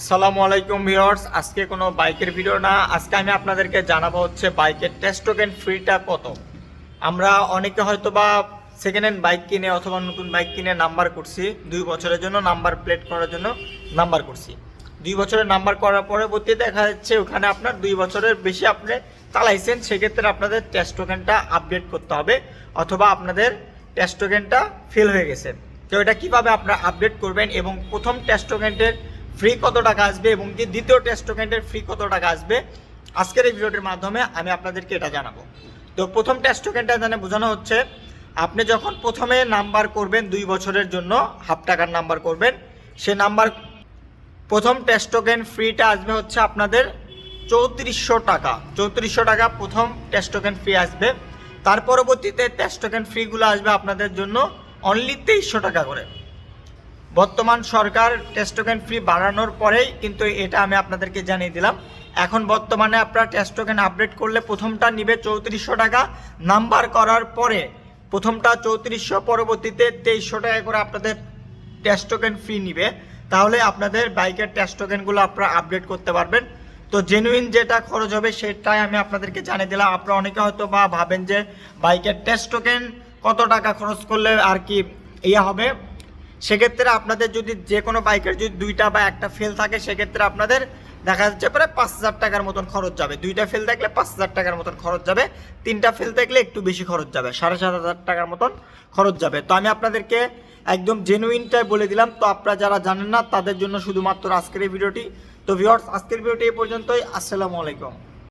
আসসালামু আলাইকুম ভিউয়ার্স, আজকে কোনো বাইকের ভিডিও না। আজকে আমি আপনাদেরকে জানাব হচ্ছে বাইকের টেস্ট টোকেন ফ্রিটা কত। আমরা অনেকে হয়তো বা সেকেন্ড হ্যান্ড বাইক কিনে অথবা নতুন বাইক কিনে নাম্বার করছি, দুই বছরের জন্য নাম্বার প্লেট করার জন্য নাম্বার করছি। দুই বছরের নাম্বার করার পরবর্তী দেখা যাচ্ছে ওখানে আপনার দুই বছরের বেশি আপনি চালাইছেন, সেক্ষেত্রে আপনাদের টেস্ট টোকেনটা আপডেট করতে হবে অথবা আপনাদের টেস্ট টোকেনটা ফেল হয়ে গেছে। তো এটা কীভাবে আপনারা আপডেট করবেন এবং প্রথম টেস্ট টোকেনটের ফ্রি কত টাকা আসবে এবং কি দ্বিতীয় টেস্ট টোকেনটের ফ্রি কত টাকা আসবে? আজকের এই ভিডিওটির মাধ্যমে আমি আপনাদেরকে এটা জানাব। তো প্রথম টেস্ট টোকেনটা জানে বোঝানো হচ্ছে, আপনি যখন প্রথমে নাম্বার করবেন দুই বছরের জন্য হাফ টাকার নাম্বার করবেন, সে নাম্বার প্রথম টেস্ট টোকেন ফ্রিটা আসবে হচ্ছে আপনাদের চৌত্রিশশো টাকা। চৌত্রিশশো টাকা প্রথম টেস্ট টোকেন ফ্রি আসবে। তার পরবর্তীতে টেস্ট টোকেন ফ্রিগুলো আসবে আপনাদের জন্য অনলি তেইশশো টাকা করে। বর্তমান সরকার টেস্ট টোকেন ফ্রি বাড়ানোর পরেই কিন্তু এটা আমি আপনাদেরকে জানিয়ে দিলাম। এখন বর্তমানে আপনারা টেস্ট টোকেন আপডেট করলে প্রথমটা নিবে চৌত্রিশশো টাকা নাম্বার করার পরে প্রথমটা চৌত্রিশশো, পরবর্তীতে তেইশশো টাকা করে আপনাদের টেস্ট টোকেন ফ্রি নিবে। তাহলে আপনাদের বাইকের টেস্ট টোকেনগুলো আপনারা আপডেট করতে পারবেন। তো জেনুইন যেটা খরচ হবে সেটাই আমি আপনাদেরকে জানিয়ে দিলাম। আপনারা অনেকে হয়তো বা ভাবেন যে বাইকের টেস্ট টোকেন কত টাকা খরচ করলে আর কি ইয়ে হবে? সেক্ষেত্রে আপনাদের যদি যে কোনো বাইকের যদি দুইটা বা একটা ফেল থাকে, সেক্ষেত্রে আপনাদের দেখা যাচ্ছে প্রায় পাঁচ হাজার টাকার মতন খরচ যাবে। দুইটা ফেল থাকলে পাঁচ হাজার টাকার মতন খরচ যাবে। তিনটা ফেল থাকলে একটু বেশি খরচ যাবে, সাড়ে সাত হাজার টাকার মতন খরচ যাবে। তো আমি আপনাদেরকে একদম জেনুইনটাই বলে দিলাম। তো আপনারা যারা জানেন না, তাদের জন্য শুধুমাত্র আজকের এই ভিডিওটি। তো ভিউয়ার্স আজকের ভিডিওটি এই পর্যন্তই। আসসালামু আলাইকুম।